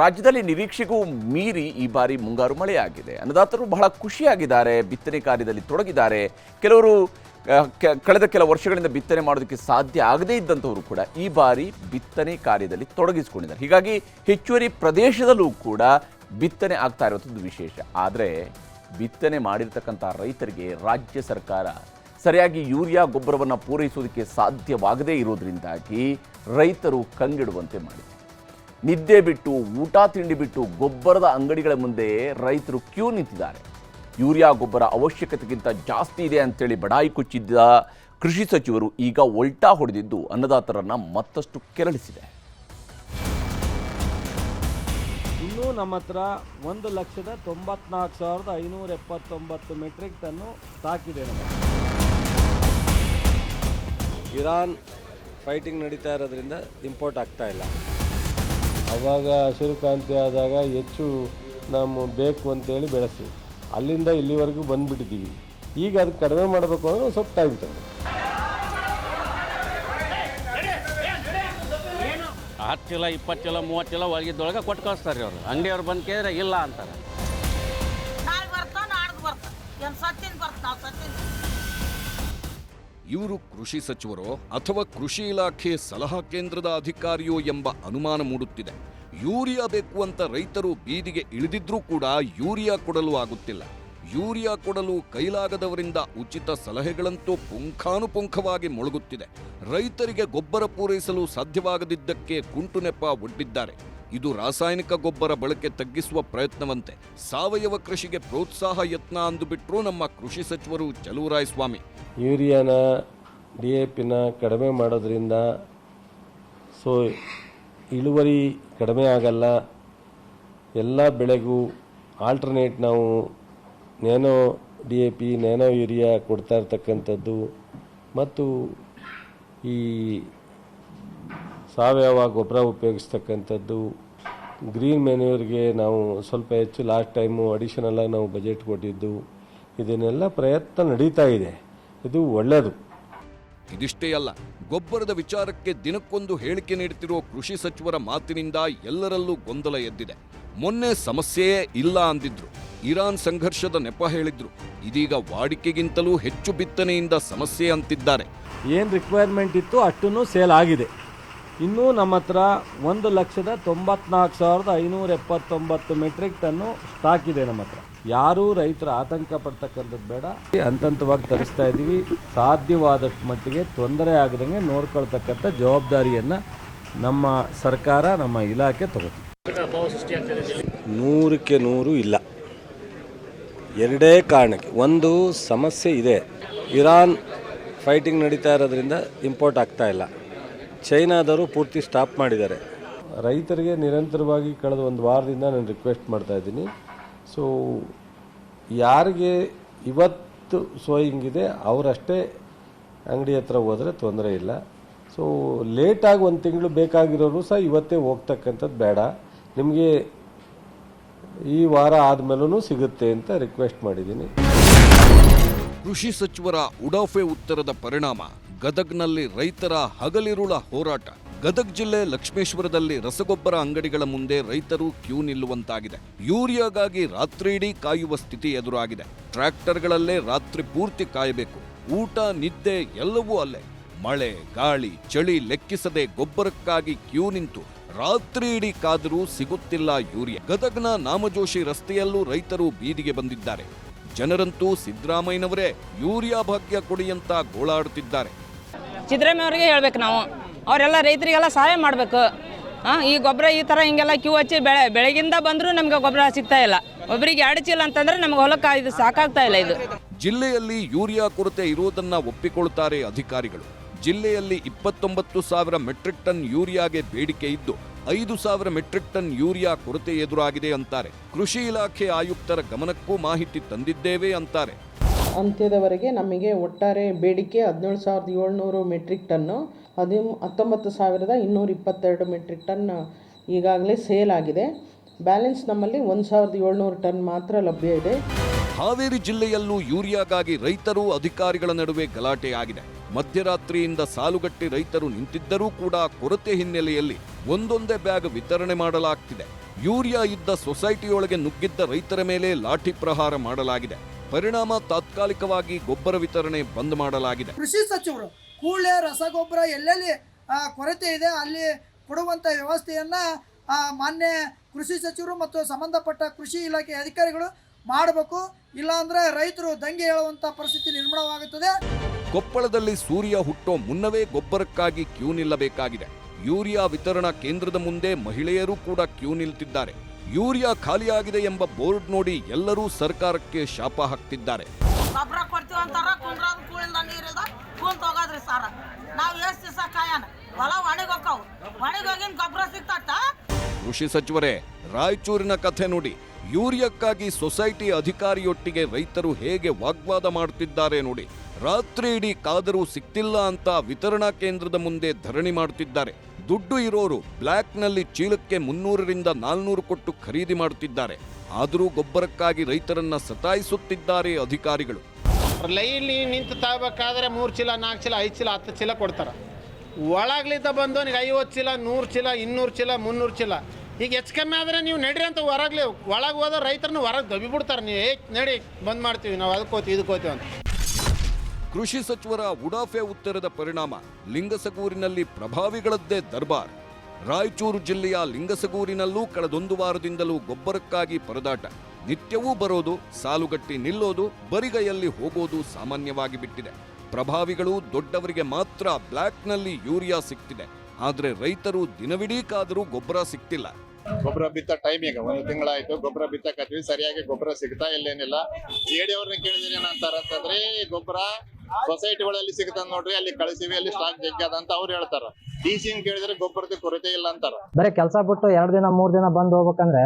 ರಾಜ್ಯದಲ್ಲಿ ನಿರೀಕ್ಷೆಗೂ ಮೀರಿ ಈ ಬಾರಿ ಮುಂಗಾರು ಮಳೆಯಾಗಿದೆ. ಅನ್ನದಾತರು ಬಹಳ ಖುಷಿಯಾಗಿದ್ದಾರೆ, ಬಿತ್ತನೆ ಕಾರ್ಯದಲ್ಲಿ ತೊಡಗಿದ್ದಾರೆ. ಕೆಲವರು ಕಳೆದ ಕೆಲ ವರ್ಷಗಳಿಂದ ಬಿತ್ತನೆ ಮಾಡೋದಕ್ಕೆ ಸಾಧ್ಯ ಆಗದೇ ಇದ್ದಂಥವರು ಕೂಡ ಈ ಬಾರಿ ಬಿತ್ತನೆ ಕಾರ್ಯದಲ್ಲಿ ತೊಡಗಿಸಿಕೊಂಡಿದ್ದಾರೆ. ಹೀಗಾಗಿ ಹೆಚ್ಚುವರಿ ಪ್ರದೇಶದಲ್ಲೂ ಕೂಡ ಬಿತ್ತನೆ ಆಗ್ತಾ ಇರುವಂಥದ್ದು ವಿಶೇಷ. ಆದರೆ ಬಿತ್ತನೆ ಮಾಡಿರ್ತಕ್ಕಂಥ ರೈತರಿಗೆ ರಾಜ್ಯ ಸರ್ಕಾರ ಸರಿಯಾಗಿ ಯೂರಿಯಾ ಗೊಬ್ಬರವನ್ನು ಪೂರೈಸುವುದಕ್ಕೆ ಸಾಧ್ಯವಾಗದೇ ಇರೋದರಿಂದಾಗಿ ರೈತರು ಕಂಗಿಡುವಂತೆ ಮಾಡಿದೆ. ನಿದ್ದೆ ಬಿಟ್ಟು ಊಟ ತಿಂಡಿ ಬಿಟ್ಟು ಗೊಬ್ಬರದ ಅಂಗಡಿಗಳ ಮುಂದೆ ರೈತರು ಕ್ಯೂ ನಿಂತಿದ್ದಾರೆ. ಯೂರಿಯಾ ಗೊಬ್ಬರ ಅವಶ್ಯಕತೆಗಿಂತ ಜಾಸ್ತಿ ಇದೆ ಅಂತೇಳಿ ಬಡಾಯಿ ಕುಚ್ಚಿದ್ದ ಕೃಷಿ ಸಚಿವರು ಈಗ ಒಲ್ಟಾ ಹೊಡೆದಿದ್ದು ಅನ್ನದಾತರನ್ನ ಮತ್ತಷ್ಟು ಕೆರಳಿಸಿದೆ. ಇನ್ನೂ ನಮ್ಮ ಹತ್ರ ಒಂದು ಲಕ್ಷದ ತೊಂಬತ್ನಾಲ್ಕು ಸಾವಿರದ ಐನೂರ ಎಪ್ಪತ್ತೊಂಬತ್ತು ಮೆಟ್ರಿಕ್ ಟನ್ನು ಸಾಕಿದೆ ಇರಾನ್ ಫೈಟಿಂಗ್ ನಡೀತಾ ಇರೋದ್ರಿಂದ ಇಂಪೋರ್ಟ್ ಆಗ್ತಾ ಇಲ್ಲ. ಅವಾಗ ಹಸಿರು ಕ್ರಾಂತಿ ಆದಾಗ ಹೆಚ್ಚು ನಾವು ಬೇಕು ಅಂತೇಳಿ ಬೆಳೆಸ್ತೀವಿ. ಅಲ್ಲಿಂದ ಇಲ್ಲಿವರೆಗೂ ಬಂದುಬಿಟ್ಟಿದ್ದೀವಿ. ಈಗ ಅದು ಕಡಿಮೆ ಮಾಡಬೇಕು ಅಂದರೆ ಒಂದು ಸ್ವಲ್ಪ ಟೈಮ್ ತಗೊಂಡು ಹತ್ತು ಚೀಲ, ಇಪ್ಪತ್ತು ಚೀಲ, ಮೂವತ್ತು ಚೀಲ ಒಳಗಿದ್ದೊಳಗೆ ಕೊಟ್ಟು ಕಳಿಸ್ತಾರೆ ಅವರು ಅಂಗಡಿಯವ್ರು ಬಂದು ಕೇಳಿದ್ರೆ ಇಲ್ಲ ಅಂತಾರೆ. ಇವರು ಕೃಷಿ ಸಚಿವರೋ ಅಥವಾ ಕೃಷಿ ಇಲಾಖೆ ಸಲಹಾ ಕೇಂದ್ರದ ಅಧಿಕಾರಿಯೋ ಎಂಬ ಅನುಮಾನ ಮೂಡುತ್ತಿದೆ. ಯೂರಿಯಾ ಬೇಕು ಅಂತ ರೈತರು ಬೀದಿಗೆ ಇಳಿದಿದ್ರೂ ಕೂಡ ಯೂರಿಯಾ ಕೊಡಲು ಆಗುತ್ತಿಲ್ಲ. ಯೂರಿಯಾ ಕೊಡಲು ಕೈಲಾಗದವರಿಂದ ಉಚಿತ ಸಲಹೆಗಳಂತೂ ಪುಂಖಾನುಪುಂಖವಾಗಿ ಮೊಳಗುತ್ತಿದೆ. ರೈತರಿಗೆ ಗೊಬ್ಬರ ಪೂರೈಸಲು ಸಾಧ್ಯವಾಗದಿದ್ದಕ್ಕೆ ಕುಂಟು ನೆಪ ಒಡ್ಡಿದ್ದಾರೆ. ಇದು ರಾಸಾಯನಿಕ ಗೊಬ್ಬರ ಬಳಕೆ ತಗ್ಗಿಸುವ ಪ್ರಯತ್ನವಂತೆ. ಸಾವಯವ ಕೃಷಿಗೆ ಪ್ರೋತ್ಸಾಹ ಯತ್ನ ಅಂದುಬಿಟ್ರು ನಮ್ಮ ಕೃಷಿ ಸಚಿವರು ಚಲುವರಾಯಸ್ವಾಮಿ. ಯೂರಿಯಾನ ಡಿ ಎ ಪಿನ ಕಡಿಮೆ ಮಾಡೋದ್ರಿಂದ ಸೊ, ಇಳುವರಿ ಕಡಿಮೆ ಆಗಲ್ಲ. ಎಲ್ಲ ಬೆಳೆಗೂ ಆಲ್ಟರ್ನೇಟ್ ನಾವು nano D A P, nano urea ಕೊಡ್ತಾ ಇರ್ತಕ್ಕಂಥದ್ದು. ಮತ್ತು ಈ ಸಾವಯವ ಗೊಬ್ಬರ ಉಪಯೋಗಿಸ್ತಕ್ಕಂಥದ್ದು. ಗ್ರೀನ್ ಮೆನ್ಯೂರ್ಗೆ ನಾವು ಸ್ವಲ್ಪ ಹೆಚ್ಚು ಲಾಸ್ಟ್ ಟೈಮು ಅಡಿಷನಲ್ ಆಗಿ ನಾವು ಬಜೆಟ್ ಕೊಟ್ಟಿದ್ದು ಇದನ್ನೆಲ್ಲ ಪ್ರಯತ್ನ ನಡೀತಾ ಇದೆ. ಇದು ಒಳ್ಳೆಯದು ಇದಿಷ್ಟೇ ಅಲ್ಲ ಗೊಬ್ಬರದ ವಿಚಾರಕ್ಕೆ ದಿನಕ್ಕೊಂದು ಹೇಳಿಕೆ ನೀಡುತ್ತಿರುವ ಕೃಷಿ ಸಚಿವರ ಮಾತಿನಿಂದ ಎಲ್ಲರಲ್ಲೂ ಗೊಂದಲ ಎದ್ದಿದೆ. ಮೊನ್ನೆ ಸಮಸ್ಯೆಯೇ ಇಲ್ಲ ಅಂದಿದ್ರು. ಇರಾನ್ ಸಂಘರ್ಷದ ನೆಪ ಹೇಳಿದ್ರು. ಇದೀಗ ವಾಡಿಕೆಗಿಂತಲೂ ಹೆಚ್ಚು ಬಿತ್ತನೆಯಿಂದ ಸಮಸ್ಯೆ ಅಂತಿದ್ದಾರೆ. ಏನು ರಿಕ್ವೈರ್ಮೆಂಟ್ ಇತ್ತು ಅಷ್ಟೂ ಸೇಲ್ ಆಗಿದೆ. ಇನ್ನೂ ನಮ್ಮ ಹತ್ರ ಒಂದು ಲಕ್ಷದ ತೊಂಬತ್ನಾಲ್ಕು ಸಾವಿರದ ಐನೂರ ಎಪ್ಪತ್ತೊಂಬತ್ತು ಮೆಟ್ರಿಕ್ ಟನ್ನು ಸ್ಟಾಕ್ ಇದೆ ನಮ್ಮ ಹತ್ರ. ಯಾರೂ ರೈತರ ಆತಂಕ ಪಡ್ತಕ್ಕಂಥದ್ದು ಬೇಡ. ಹಂತವಾಗಿ ತರಿಸ್ತಾ ಇದ್ದೀವಿ. ಸಾಧ್ಯವಾದಷ್ಟು ಮಟ್ಟಿಗೆ ತೊಂದರೆ ಆಗದಂಗೆ ನೋಡ್ಕೊಳ್ತಕ್ಕಂಥ ಜವಾಬ್ದಾರಿಯನ್ನು ನಮ್ಮ ಸರ್ಕಾರ, ನಮ್ಮ ಇಲಾಖೆ ತಗೋತೀವಿ ನೂರಕ್ಕೆ ನೂರು ಇಲ್ಲ. ಎರಡೇ ಕಾರಣಕ್ಕೆ. ಒಂದು ಸಮಸ್ಯೆ ಇದೆ. ಇರಾನ್ ಫೈಟಿಂಗ್ ನಡೀತಾ ಇರೋದ್ರಿಂದ ಇಂಪೋರ್ಟ್ ಆಗ್ತಾ ಇಲ್ಲ. ಚೈನಾದವರು ಪೂರ್ತಿ ಸ್ಟಾಪ್ ಮಾಡಿದ್ದಾರೆ. ರೈತರಿಗೆ ನಿರಂತರವಾಗಿ ಕಳೆದ ಒಂದು ವಾರದಿಂದ ನಾನು ರಿಕ್ವೆಸ್ಟ್ ಮಾಡ್ತಾ ಇದ್ದೀನಿ. ಸೊ ಯಾರಿಗೆ ಇವತ್ತು ಸೋಯಿಂಗ್ ಇದೆ, ಅವರಷ್ಟೇ ಅಂಗಡಿ ಹತ್ರ ಹೋದರೆ ತೊಂದರೆ ಇಲ್ಲ. ಸೊ ಲೇಟಾಗಿ ಒಂದು ತಿಂಗಳು ಬೇಕಾಗಿರೋರು ಸಹ ಇವತ್ತೇ ಹೋಗ್ತಕ್ಕಂಥದ್ದು ಬೇಡ. ನಿಮಗೆ ಈ ವಾರ ಆದಮೇಲೂ ಸಿಗುತ್ತೆ ಅಂತ ರಿಕ್ವೆಸ್ಟ್ ಮಾಡಿದ್ದೀನಿ. ಕೃಷಿ ಸಚಿವರ ಉಡಾಫೆ ಉತ್ತರದ ಪರಿಣಾಮ. ಗದಗ್ನಲ್ಲಿ ರೈತರ ಹಗಲಿರುಳ ಹೋರಾಟ. ಗದಗ್ ಜಿಲ್ಲೆ ಲಕ್ಷ್ಮೇಶ್ವರದಲ್ಲಿ ರಸಗೊಬ್ಬರ ಅಂಗಡಿಗಳ ಮುಂದೆ ರೈತರು ಕ್ಯೂ ನಿಲ್ಲುವಂತಾಗಿದೆ. ಯೂರಿಯಾಗಾಗಿ ರಾತ್ರಿಯಿಡೀ ಕಾಯುವ ಸ್ಥಿತಿ ಎದುರಾಗಿದೆ. ಟ್ರ್ಯಾಕ್ಟರ್ಗಳಲ್ಲೇ ರಾತ್ರಿ ಪೂರ್ತಿ ಕಾಯಬೇಕು. ಊಟ, ನಿದ್ದೆ ಎಲ್ಲವೂ ಅಲ್ಲೇ. ಮಳೆ, ಗಾಳಿ, ಚಳಿ ಲೆಕ್ಕಿಸದೆ ಗೊಬ್ಬರಕ್ಕಾಗಿ ಕ್ಯೂ ನಿಂತು ರಾತ್ರಿ ಇಡೀ ಕಾದರೂ ಸಿಗುತ್ತಿಲ್ಲ ಯೂರಿಯಾ. ಗದಗ್ನ ನಾಮಜೋಶಿ ರಸ್ತೆಯಲ್ಲೂ ರೈತರು ಬೀದಿಗೆ ಬಂದಿದ್ದಾರೆ. ಜನರಂತೂ ಸಿದ್ದರಾಮಯ್ಯನವರೇ ಯೂರಿಯಾ ಭಾಗ್ಯ ಕೊಡಿಯಂತ ಗೋಳಾಡುತ್ತಿದ್ದಾರೆ. ಸಿದ್ದರಾಮಯ್ಯ ಅವರಿಗೆ ಹೇಳ್ಬೇಕು ನಾವು. ಅವರೆಲ್ಲ ರೈತರಿಗೆಲ್ಲ ಸಹಾಯ ಮಾಡಬೇಕು. ಈ ಗೊಬ್ಬರ ಈ ಥರ ಹಿಂಗೆಲ್ಲ ಕ್ಯೂ ಹಚ್ಚಿ ಬೆಳೆ, ಬೆಳಗಿಂದ ಬಂದರೂ ನಮಗೆ ಗೊಬ್ಬರ ಸಿಗ್ತಾ ಇಲ್ಲ. ಒಬ್ಬರಿಗೆ ಎರಡು ಚೀಲ ಅಂತಂದ್ರೆ ನಮ್ಗೆ ಹೊಲಕ್ಕೆ ಇದು ಸಾಕಾಗ್ತಾ ಇಲ್ಲ ಇದು. ಜಿಲ್ಲೆಯಲ್ಲಿ ಯೂರಿಯಾ ಕೊರತೆ ಇರುವುದನ್ನು ಒಪ್ಪಿಕೊಳ್ಳುತ್ತಾರೆ ಅಧಿಕಾರಿಗಳು. ಜಿಲ್ಲೆಯಲ್ಲಿ ಇಪ್ಪತ್ತೊಂಬತ್ತು ಸಾವಿರ ಮೆಟ್ರಿಕ್ ಟನ್ ಯೂರಿಯಾಗೆ ಬೇಡಿಕೆ ಇದ್ದು, ಐದು ಸಾವಿರ ಮೆಟ್ರಿಕ್ ಟನ್ ಯೂರಿಯಾ ಕೊರತೆ ಎದುರಾಗಿದೆ ಅಂತಾರೆ. ಕೃಷಿ ಇಲಾಖೆ ಆಯುಕ್ತರ ಗಮನಕ್ಕೂ ಮಾಹಿತಿ ತಂದಿದ್ದೇವೆ ಅಂತಾರೆ. ಅಂತ್ಯದವರೆಗೆ ನಮಗೆ ಒಟ್ಟಾರೆ ಬೇಡಿಕೆ ಹದಿನೇಳು ಸಾವಿರದ ಏಳ್ನೂರು ಮೆಟ್ರಿಕ್ ಟನ್ನು ಹದಿ ಹತ್ತೊಂಬತ್ತು ಸಾವಿರದ ಇನ್ನೂರ ಇಪ್ಪತ್ತೆರಡು ಮೆಟ್ರಿಕ್ ಟನ್ ಈಗಾಗಲೇ ಸೇಲ್ ಆಗಿದೆ. ಬ್ಯಾಲೆನ್ಸ್ ನಮ್ಮಲ್ಲಿ ಒಂದು ಸಾವಿರದ ಏಳ್ನೂರು ಟನ್ ಮಾತ್ರ ಲಭ್ಯ ಇದೆ. ಹಾವೇರಿ ಜಿಲ್ಲೆಯಲ್ಲೂ ಯೂರಿಯಾಗಾಗಿ ರೈತರು ಅಧಿಕಾರಿಗಳ ನಡುವೆ ಗಲಾಟೆ ಆಗಿದೆ. ಮಧ್ಯರಾತ್ರಿಯಿಂದ ಸಾಲುಗಟ್ಟಿ ರೈತರು ನಿಂತಿದ್ದರೂ ಕೂಡ ಕೊರತೆ ಹಿನ್ನೆಲೆಯಲ್ಲಿ ಒಂದೊಂದೇ ಬ್ಯಾಗ್ ವಿತರಣೆ ಮಾಡಲಾಗ್ತಿದೆ. ಯೂರಿಯಾ ಇದ್ದ ಸೊಸೈಟಿಯೊಳಗೆ ನುಗ್ಗಿದ್ದ ರೈತರ ಮೇಲೆ ಲಾಠಿ ಪ್ರಹಾರ ಮಾಡಲಾಗಿದೆ. ಪರಿಣಾಮ ತಾತ್ಕಾಲಿಕವಾಗಿ ಗೊಬ್ಬರ ವಿತರಣೆ ಬಂದ್ ಮಾಡಲಾಗಿದೆ. ಕೃಷಿ ಸಚಿವರು ಕೂಳೆ ರಸಗೊಬ್ಬರ ಎಲ್ಲೆಲ್ಲಿ ಕೊರತೆ ಇದೆ ಅಲ್ಲಿ ಕೊಡುವಂಥ ವ್ಯವಸ್ಥೆಯನ್ನು ಮಾನ್ಯ ಕೃಷಿ ಸಚಿವರು ಮತ್ತು ಸಂಬಂಧಪಟ್ಟ ಕೃಷಿ ಇಲಾಖೆ ಅಧಿಕಾರಿಗಳು ಮಾಡಬೇಕು. ಇಲ್ಲಾಂದರೆ ರೈತರು ದಂಗೆ ಹೇಳುವಂಥ ಪರಿಸ್ಥಿತಿ ನಿರ್ಮಾಣವಾಗುತ್ತದೆ. ಕೊಪ್ಪಳದಲ್ಲಿ ಸೂರ್ಯ ಹುಟ್ಟೋ ಮುನ್ನವೇ ಗೊಬ್ಬರಕ್ಕಾಗಿ ಕ್ಯೂ ನಿಲ್ಲಬೇಕಾಗಿದೆ. ಯೂರಿಯಾ ವಿತರಣಾ ಕೇಂದ್ರದ ಮುಂದೆ ಮಹಿಳೆಯರು ಕೂಡ ಕ್ಯೂ ನಿಲ್ತಿದ್ದಾರೆ. ಯೂರಿಯಾ ಖಾಲಿಯಾಗಿದೆ ಎಂಬ ಬೋರ್ಡ್ ನೋಡಿ ಎಲ್ಲರೂ ಸರ್ಕಾರಕ್ಕೆ ಶಾಪ ಹಾಕ್ತಿದ್ದಾರೆ. ಗೊಬ್ಬರ ಕೊಡ್ತೀವಿ ಅಂತಾರ ಕುಂದ್ರದ ಕೂಳಿಂದ ನೀರಿಲ್ದ ಕುಂತ ಹೋಗೋದ್ರಿ ಸಾರ. ನಾವು ಎಷ್ಟು ದಿವಸ ಕಾಯನ? ಹೊಲ ಒಣಗಿ ಹೋಗ್ತಾವು ಒಣಗಿ ಹೋಗಿನ ಗೊಬ್ಬರ ಸಿಗ್ತತ್ತ ಕೃಷಿ ಸಚಿವರೇ ರಾಯಚೂರಿನ ಕಥೆ ನೋಡಿ ಯೂರಿಯಾಕ್ಕಾಗಿ ಸೊಸೈಟಿ ಅಧಿಕಾರಿಯೊಟ್ಟಿಗೆ ರೈತರು ಹೇಗೆ ವಾಗ್ವಾದ ಮಾಡುತ್ತಿದ್ದಾರೆ ನೋಡಿ ರಾತ್ರಿ ಇಡೀ ಕಾದರೂ ಸಿಕ್ತಿಲ್ಲ ಅಂತ ವಿತರಣಾ ಕೇಂದ್ರದ ಮುಂದೆ ಧರಣಿ ಮಾಡುತ್ತಿದ್ದಾರೆ ದುಡ್ಡು ಇರೋರು ಬ್ಲ್ಯಾಕ್ನಲ್ಲಿ ಚೀಲಕ್ಕೆ ಮುನ್ನೂರರಿಂದ ನಾಲ್ನೂರು ಕೊಟ್ಟು ಖರೀದಿ ಮಾಡುತ್ತಿದ್ದಾರೆ. ಆದರೂ ಗೊಬ್ಬರಕ್ಕಾಗಿ ರೈತರನ್ನ ಸತಾಯಿಸುತ್ತಿದ್ದಾರೆ ಅಧಿಕಾರಿಗಳು. ಲೈಲಿ ನಿಂತು ತಾಬೇಕಾದ್ರೆ ಮೂರು ಚೀಲ, ನಾಲ್ಕು ಚೀಲ, ಐದು ಚೀಲ, ಹತ್ತು ಚೀಲ ಕೊಡ್ತಾರೆ. ಒಳಗ್ಲಿದ್ದ ಬಂದವನಿಗೆ ಐವತ್ತು ಚೀಲ, ನೂರು ಚೀಲ, ಇನ್ನೂರು ಚೀಲ, ಮುನ್ನೂರು ಚೀಲ. ಈಗ ಹೆಚ್ಚು ಕಮ್ಮಿ ಆದರೆ ನೀವು ನಡೀರಿ ಅಂತ ಹೊರಗ್ಲಿ, ಒಳಗೆ ಹೋದ ರೈತರನ್ನ ಹೊರಗೆ ದಬ್ಬಿ ಬಿಡ್ತಾರೆ ನೀವು ಏ ನಡಿ, ಬಂದ್ ಮಾಡ್ತೀವಿ, ನಾವು ಅದಕ್ಕೆ ಹೋಗ್ತೀವಿ ಇದಕ್ಕೆ ಹೋಗ್ತೀವಿ ಅಂತ. ಕೃಷಿ ಸಚಿವರ ಉಡಾಫೆ ಉತ್ತರದ ಪರಿಣಾಮ ಲಿಂಗಸಗೂರಿನಲ್ಲಿ ಪ್ರಭಾವಿಗಳದ್ದೇ ದರ್ಬಾರ್. ರಾಯಚೂರು ಜಿಲ್ಲೆಯ ಲಿಂಗಸಗೂರಿನಲ್ಲೂ ಕಳೆದೊಂದು ವಾರದಿಂದಲೂ ಗೊಬ್ಬರಕ್ಕಾಗಿ ಪರದಾಟ. ನಿತ್ಯವೂ ಬರೋದು, ಸಾಲುಗಟ್ಟಿ ನಿಲ್ಲೋದು, ಬರಿಗೈಯಲ್ಲಿ ಹೋಗೋದು ಸಾಮಾನ್ಯವಾಗಿ ಬಿಟ್ಟಿದೆ. ಪ್ರಭಾವಿಗಳು ದೊಡ್ಡವರಿಗೆ ಮಾತ್ರ ಬ್ಲ್ಯಾಕ್ನಲ್ಲಿ ಯೂರಿಯಾ ಸಿಗ್ತಿದೆ ಆದರೆ ರೈತರು ದಿನವಿಡೀ ಕಾದರೂ ಗೊಬ್ಬರ ಸಿಗ್ತಿಲ್ಲ ಗೊಬ್ಬರ ಬಿತ್ತ ಟೈಮ್ ಈಗ, ಒಂದು ತಿಂಗಳಾಯ್ತು, ಗೊಬ್ಬರ ಬಿತ್ತಕತ್ವಿ ಸರಿಯಾಗಿ ಗೊಬ್ಬರ ಸಿಗ್ತಾ ಇಲ್ಲೇನಿಲ್ಲ. ಜೆಡಿ ಅವ್ರನ್ನ ಕೇಳಿದ್ರೆ ಏನಂತಾರ ಅಂತಂದ್ರೆ ಗೊಬ್ಬರ ಸೊಸೈಟಿಗಳಲ್ಲಿ ಸಿಗ್ತದ ನೋಡ್ರಿ, ಅಲ್ಲಿ ಕಳಿಸಿವಿ, ಅಲ್ಲಿ ಸ್ಟಾಕ್ ಜಗ್ಗದ ಅಂತ ಅವ್ರು ಹೇಳ್ತಾರ. ಡಿ ಸಿ ಕೇಳಿದ್ರೆ ಗೊಬ್ಬರದ ಕೊರತೆ ಇಲ್ಲ ಅಂತಾರ. ಬರೀ ಕೆಲಸ ಬಿಟ್ಟು ಎರಡ್ ದಿನ, ಮೂರ್ ದಿನ ಬಂದ್ ಹೋಗ್ಬೇಕಂದ್ರೆ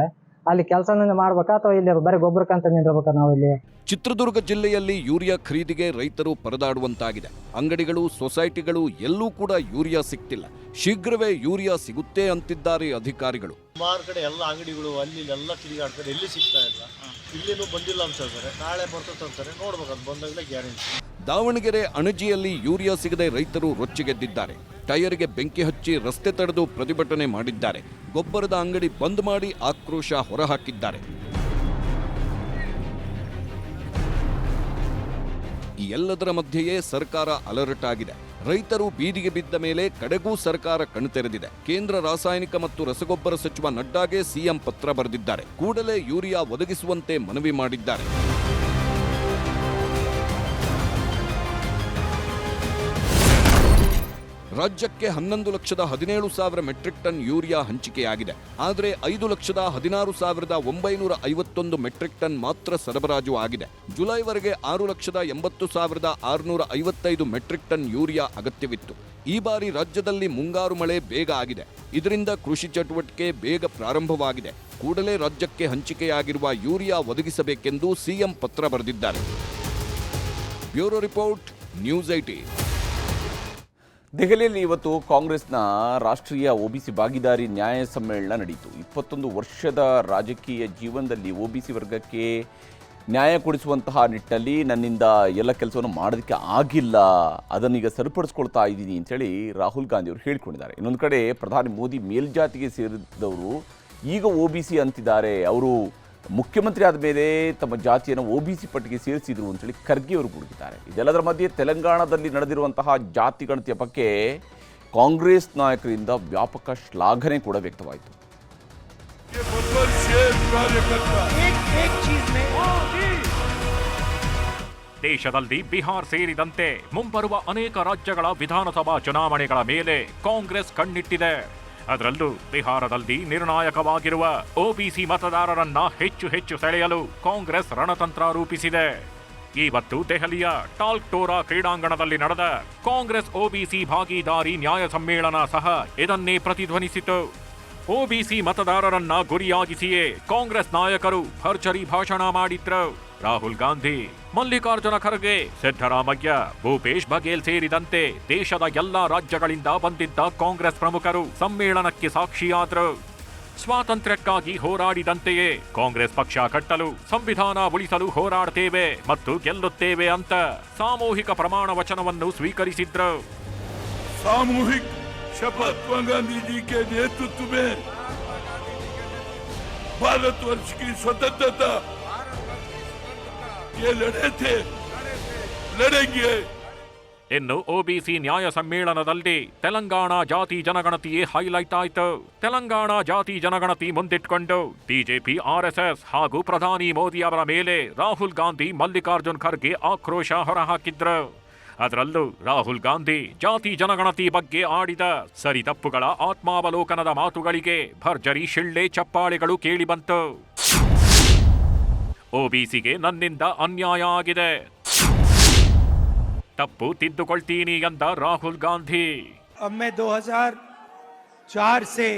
ಅಲ್ಲಿ ಕೆಲಸ ಮಾಡ್ಬೇಕಾ ಅಥವಾ ಇಲ್ಲಿ ಬರೀ ಗೊಬ್ಬರಕ್ಕಂತ ನಿಂದಿರ್ಬೇಕಾ ನಾವು ಇಲ್ಲಿ? ಚಿತ್ರದುರ್ಗ ಜಿಲ್ಲೆಯಲ್ಲಿ ಯೂರಿಯಾ ಖರೀದಿಗೆ ರೈತರು ಪರದಾಡುವಂತಾಗಿದೆ. ಅಂಗಡಿಗಳು ಸೊಸೈಟಿಗಳು ಎಲ್ಲೂ ಕೂಡ ಯೂರಿಯಾ ಸಿಗ್ತಿಲ್ಲ ಶೀಘ್ರವೇ ಯೂರಿಯಾ ಸಿಗುತ್ತೆ ಅಂತಿದ್ದಾರೆ ಅಧಿಕಾರಿಗಳು. ಸುಮಾರು ಕಡೆ ಎಲ್ಲ ಅಂಗಡಿಗಳು ಅಲ್ಲಿ ಇಲ್ಲಿ ಎಲ್ಲ ತಿರುಗಾಡ್ತಾರೆ. ಎಲ್ಲಿ ಸಿಗ್ತಾ ಇಲ್ಲ. ಇಲ್ಲಿನೂ ಬಂದಿಲ್ಲ ಅಂತ ಹೇಳ್ತಾರೆ. ನಾಳೆ ಬರ್ತದೆ ಅಂತಾರೆ ನೋಡ್ಬೇಕು ಅದು ಬಂದಾಗಲೇ ಗ್ಯಾರಂಟಿ. ದಾವಣಗೆರೆ ಅಣಜಿಯಲ್ಲಿ ಯೂರಿಯಾ ಸಿಗದೆ ರೈತರು ರೊಚ್ಚಿಗೆದ್ದಿದ್ದಾರೆ. ಟೈರ್ಗೆ ಬೆಂಕಿ ಹಚ್ಚಿ ರಸ್ತೆ ತಡೆದು ಪ್ರತಿಭಟನೆ ಮಾಡಿದ್ದಾರೆ. ಗೊಬ್ಬರದ ಅಂಗಡಿ ಬಂದ್ ಮಾಡಿ ಆಕ್ರೋಶ ಹೊರಹಾಕಿದ್ದಾರೆ. ಈ ಎಲ್ಲದರ ಮಧ್ಯೆಯೇ ಸರ್ಕಾರ ಅಲರ್ಟ್ ಆಗಿದೆ. ರೈತರು ಬೀದಿಗೆ ಬಿದ್ದ ಮೇಲೆ ಕಡೆಗೂ ಸರ್ಕಾರ ಕಣ್ತೆರೆದಿದೆ. ಕೇಂದ್ರ ರಾಸಾಯನಿಕ ಮತ್ತು ರಸಗೊಬ್ಬರ ಸಚಿವ ನಡ್ಡಾಗೆ ಸಿಎಂ ಪತ್ರ ಬರೆದಿದ್ದಾರೆ. ಕೂಡಲೇ ಯೂರಿಯಾ ಒದಗಿಸುವಂತೆ ಮನವಿ ಮಾಡಿದ್ದಾರೆ. ರಾಜ್ಯಕ್ಕೆ ಹನ್ನೊಂದು ಲಕ್ಷದ ಹದಿನೇಳು ಸಾವಿರ ಮೆಟ್ರಿಕ್ ಟನ್ ಯೂರಿಯಾ ಹಂಚಿಕೆಯಾಗಿದೆ. ಆದರೆ ಐದು ಲಕ್ಷದ ಹದಿನಾರು ಸಾವಿರದ ಒಂಬೈನೂರ ಐವತ್ತೊಂದು ಮೆಟ್ರಿಕ್ ಟನ್ ಮಾತ್ರ ಸರಬರಾಜು ಆಗಿದೆ. ಜುಲೈವರೆಗೆ ಆರು ಲಕ್ಷದ ಎಂಬತ್ತು ಸಾವಿರದ ಆರುನೂರ ಐವತ್ತೈದು ಮೆಟ್ರಿಕ್ ಟನ್ ಯೂರಿಯಾ ಅಗತ್ಯವಿತ್ತು. ಈ ಬಾರಿ ರಾಜ್ಯದಲ್ಲಿ ಮುಂಗಾರು ಮಳೆ ಬೇಗ ಆಗಿದೆ. ಇದರಿಂದ ಕೃಷಿ ಚಟುವಟಿಕೆ ಬೇಗ ಪ್ರಾರಂಭವಾಗಿದೆ. ಕೂಡಲೇ ರಾಜ್ಯಕ್ಕೆ ಹಂಚಿಕೆಯಾಗಿರುವ ಯೂರಿಯಾ ಒದಗಿಸಬೇಕೆಂದು ಸಿಎಂ ಪತ್ರ ಬರೆದಿದ್ದಾರೆ. Bureau report, news eighteen. ದೆಹಲಿಯಲ್ಲಿ ಇವತ್ತು ಕಾಂಗ್ರೆಸ್ನ ರಾಷ್ಟ್ರೀಯ ಒಬಿಸಿ ಭಾಗಿದಾರಿ ನ್ಯಾಯ ಸಮ್ಮೇಳನ ನಡೆಯಿತು ಇಪ್ಪತ್ತೊಂದು ವರ್ಷದ ರಾಜಕೀಯ ಜೀವನದಲ್ಲಿ ಒಬಿಸಿ ವರ್ಗಕ್ಕೆ ನ್ಯಾಯ ಕೊಡಿಸುವಂತಹ ನಿಟ್ಟಿನಲ್ಲಿ ನನ್ನಿಂದ ಎಲ್ಲ ಕೆಲಸವನ್ನು ಮಾಡೋದಕ್ಕೆ ಆಗಿಲ್ಲ. ಅದನ್ನೀಗ ಸರಿಪಡಿಸ್ಕೊಳ್ತಾ ಇದ್ದೀನಿ ಅಂತೇಳಿ ರಾಹುಲ್ ಗಾಂಧಿ ಅವರು ಹೇಳಿಕೊಂಡಿದ್ದಾರೆ. ಇನ್ನೊಂದು ಕಡೆ ಪ್ರಧಾನಿ ಮೋದಿ ಮೇಲ್ಜಾತಿಗೆ ಸೇರಿದವರು ಈಗ ಒ ಬಿ ಸಿ ಅಂತಿದ್ದಾರೆ. ಅವರು ಮುಖ್ಯಮಂತ್ರಿ ಆದ ಮೇಲೆ ತಮ್ಮ ಜಾತಿಯನ್ನು ಒ ಬಿ ಸಿ ಪಟ್ಟಿಗೆ ಸೇರಿಸಿದ್ರು ಅಂತೇಳಿ ಖರ್ಗೆ ಅವರು ಗುಡುಗಿದ್ದಾರೆ. ಇದೆಲ್ಲದರ ಮಧ್ಯೆ ತೆಲಂಗಾಣದಲ್ಲಿ ನಡೆದಿರುವಂತಹ ಜಾತಿ ಗಣತಿಯ ಬಗ್ಗೆ ಕಾಂಗ್ರೆಸ್ ನಾಯಕರಿಂದ ವ್ಯಾಪಕ ಶ್ಲಾಘನೆ ಕೂಡ ವ್ಯಕ್ತವಾಯಿತು. ದೇಶದಲ್ಲಿ ಬಿಹಾರ್ ಸೇರಿದಂತೆ ಮುಂಬರುವ ಅನೇಕ ರಾಜ್ಯಗಳ ವಿಧಾನಸಭಾ ಚುನಾವಣೆಗಳ ಮೇಲೆ ಕಾಂಗ್ರೆಸ್ ಕಣ್ಣಿಟ್ಟಿದೆ. ಅದರಲ್ಲೂ ಬಿಹಾರದಲ್ಲಿ ನಿರ್ಣಾಯಕವಾಗಿರುವ ಒಬಿಸಿ ಮತದಾರರನ್ನ ಹೆಚ್ಚು ಹೆಚ್ಚು ಸೆಳೆಯಲು ಕಾಂಗ್ರೆಸ್ ರಣತಂತ್ರ ರೂಪಿಸಿದೆ. ಇವತ್ತು ದೆಹಲಿಯ ಟಾಲ್ಕ್ಟೋರಾ ಕ್ರೀಡಾಂಗಣದಲ್ಲಿ ನಡೆದ ಕಾಂಗ್ರೆಸ್ ಒಬಿಸಿ ಭಾಗಿದಾರಿ ನ್ಯಾಯ ಸಮ್ಮೇಳನ ಸಹ ಇದನ್ನೇ ಪ್ರತಿಧ್ವನಿಸಿತು. ಒಬಿಸಿ ಮತದಾರರನ್ನ ಗುರಿಯಾಗಿಸಿಯೇ ಕಾಂಗ್ರೆಸ್ ನಾಯಕರು ಭರ್ಜರಿ ಭಾಷಣ ಮಾಡಿದ್ರು. ರಾಹುಲ್ ಗಾಂಧಿ, ಮಲ್ಲಿಕಾರ್ಜುನ ಖರ್ಗೆ, ಸಿದ್ದರಾಮಯ್ಯ, ಭೂಪೇಶ್ ಬಘೇಲ್ ಸೇರಿದಂತೆ ದೇಶದ ಎಲ್ಲಾ ರಾಜ್ಯಗಳಿಂದ ಬಂದಿದ್ದ ಕಾಂಗ್ರೆಸ್ ಪ್ರಮುಖರು ಸಮ್ಮೇಳನಕ್ಕೆ ಸಾಕ್ಷಿಯಾದರು. ಸ್ವಾತಂತ್ರ್ಯಕ್ಕಾಗಿ ಹೋರಾಡಿದಂತೆಯೇ ಕಾಂಗ್ರೆಸ್ ಪಕ್ಷ ಕಟ್ಟಲು, ಸಂವಿಧಾನ ಉಳಿಸಲು ಹೋರಾಡ್ತೇವೆ ಮತ್ತು ಗೆಲ್ಲುತ್ತೇವೆ ಅಂತ ಸಾಮೂಹಿಕ ಪ್ರಮಾಣ ವಚನವನ್ನು ಸ್ವೀಕರಿಸಿದ್ರು. ಸಾಮೂಹಿಕ ಶಪಥ ಗಾಂಧೀಜಿ ನೇತೃತ್ವ ಭಾರತ ಸ್ವತಂತ್ರತಾ में भारतवर्ष की स्वतंत्रता ये लड़े थे लड़ेंगे ಇನ್ನು ಒಬಿಸಿ ನ್ಯಾಯ ಸಮ್ಮೇಳನದಲ್ಲಿ ತೆಲಂಗಾಣ ಜಾತಿ ಜನಗಣತಿಯೇ ಹೈಲೈಟ್ ಆಯಿತು ತೆಲಂಗಾಣ ಜಾತಿ ಜನಗಣತಿ ಮುಂದಿಟ್ಕೊಂಡು ಬಿಜೆಪಿ ಆರ್ಎಸ್ಎಸ್ ಹಾಗೂ ಪ್ರಧಾನಿ ಮೋದಿ ಅವರ ಮೇಲೆ ರಾಹುಲ್ ಗಾಂಧಿ ಮಲ್ಲಿಕಾರ್ಜುನ್ ಖರ್ಗೆ ಆಕ್ರೋಶ ಹೊರಹಾಕಿದ್ರು ಅದರಲ್ಲೂ ರಾಹುಲ್ ಗಾಂಧಿ ಜಾತಿ ಜನಗಣತಿ ಬಗ್ಗೆ ಆಡಿದ ಸರಿತಪ್ಪುಗಳ ಆತ್ಮಾವಲೋಕನದ ಮಾತುಗಳಿಗೆ ಭರ್ಜರಿ ಶಿಳ್ಳೆ ಚಪ್ಪಾಳೆಗಳು ಕೇಳಿಬಂತು ಒಬಿಸಿಗೆ ನನ್ನಿಂದ ಅನ್ಯಾಯ ಆಗಿದೆ ತಪ್ಪು ತಿದ್ದುಕೊಳ್ತೀನಿ ಎಂದ ರಾಹುಲ್ ಗಾಂಧಿ अब मैं 2004 से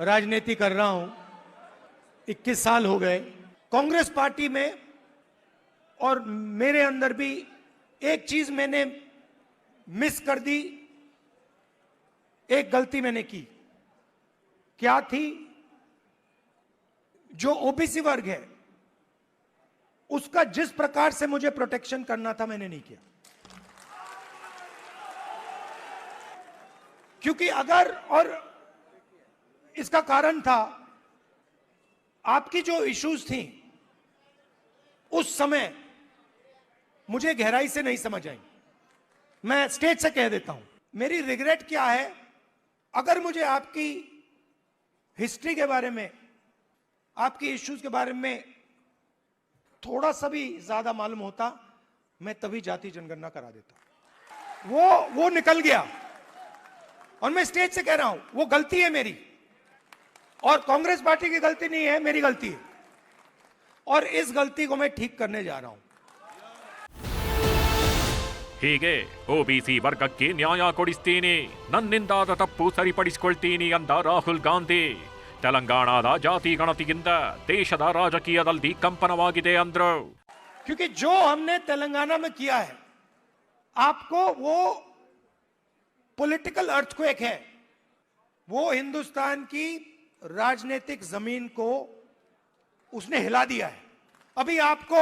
राजनीति कर रहा हूं 21 साल हो गए कांग्रेस पार्टी में और मेरे अंदर भी एक चीज मैंने मिस कर दी एक गलती मैंने की क्या थी जो ओबीसी वर्ग है, उसका जिस प्रकार से मुझे प्रोटेक्शन करना था, मैंने नहीं किया। क्योंकि अगर, और इसका कारण था, आपकी जो इश्यूज़ थी, उस समय मुझे गहराई से नहीं समझ आई। मैं स्टेज से कह देता हूँ, मेरी रिग्रेट क्या है? अगर मुझे आपकी हिस्ट्री के बारे में आपकी इश्यूज के बारे में थोड़ा सा भी ज्यादा मालूम होता मैं तभी जाति जनगणना करा देता वो वो निकल गया और मैं स्टेज से कह रहा हूं वो गलती है मेरी और कांग्रेस पार्टी की गलती नहीं है मेरी गलती है और इस गलती को मैं ठीक करने जा रहा हूं ಹೀಗೆ ಒಬಿಸಿ ವರ್ಗಕ್ಕೆ ನ್ಯಾಯ ಕೊಡಿಸ್ತೀನಿ ನನ್ನಿಂದಾದ ತಪ್ಪು ಸರಿಪಡಿಸಿಕೊಳ್ತೀನಿ ಎಂದ ರಾಹುಲ್ ಗಾಂಧಿ ತೆಲಂಗಾಣದ ಜಾತಿ ಗಣತಿಯಿಂದ ದೇಶದ ರಾಜಕೀಯದಲ್ಲಿ ಕಂಪನವಾಗಿದೆ ಅಂದ್ರು क्योंकि जो हमने तेलंगाना में किया है आपको वो पॉलिटिकल अर्थक्वेक है वो हिंदुस्तान की राजनीतिक जमीन को उसने हिला दिया है अभी आपको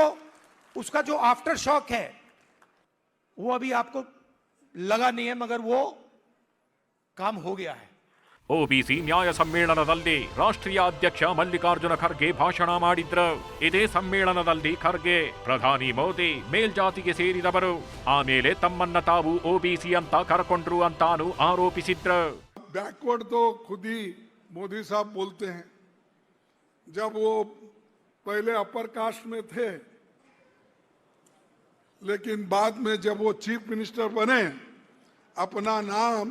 उसका जो आफ्टर शॉक है वो अभी आपको लगा नहीं है मगर वो काम हो गया है ಒಬಿಸಿ ನ್ಯಾಯ ಸಮ್ಮೇಳನದಲ್ಲಿ ರಾಷ್ಟ್ರೀಯ ಅಧ್ಯಕ್ಷ ಮಲ್ಲಿಕಾರ್ಜುನ ಖರ್ಗೆ ಭಾಷಣ ಮಾಡಿದ್ರು ಇದೇ ಸಮ್ಮೇಳನದಲ್ಲಿ ಖರ್ಗೆ ಪ್ರಧಾನಿ ಮೋದಿ ಮೇಲ್ಜಾತಿಗೆ ಸೇರಿದವರು ಆಮೇಲೆ ತಮ್ಮನ್ನ ತಾವು ಒಬಿಸಿ ಅಂತ ಕರ್ಕೊಂಡ್ರು ಅಂತಾನು ಆರೋಪಿಸಿದ್ರು बैकवर्ड तो खुद ही मोदी साहब बोलते हैं जब वो पहले अपर कास्ट में थे लेकिन बाद में जब वो चीफ मिनिस्टर बने अपना नाम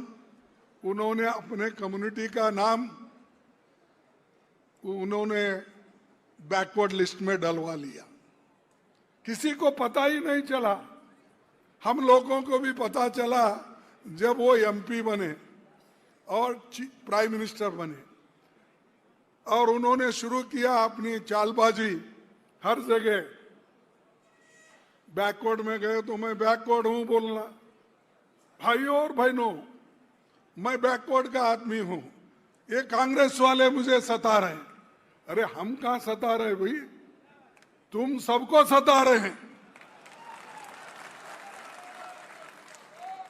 उन्होंने अपने कम्युनिटी का नाम, उन्होंने बैकवर्ड लिस्ट में डलवा लिया। किसी को पता ही नहीं चला। हम लोगों को भी पता चला जब वो एमपी बने और प्राइम मिनिस्टर बने। और उन्होंने शुरू किया अपनी चालबाजी हर जगह। बैकवर्ड में गए तो मैं बैकवर्ड हूँ बोलना। भाइयों और बहनों मैं बैकवर्ड का आदमी हूँ। ये कांग्रेस वाले मुझे सता रहे अरे हम कहा सता रहे भाई? तुम सबको सता रहे हैं।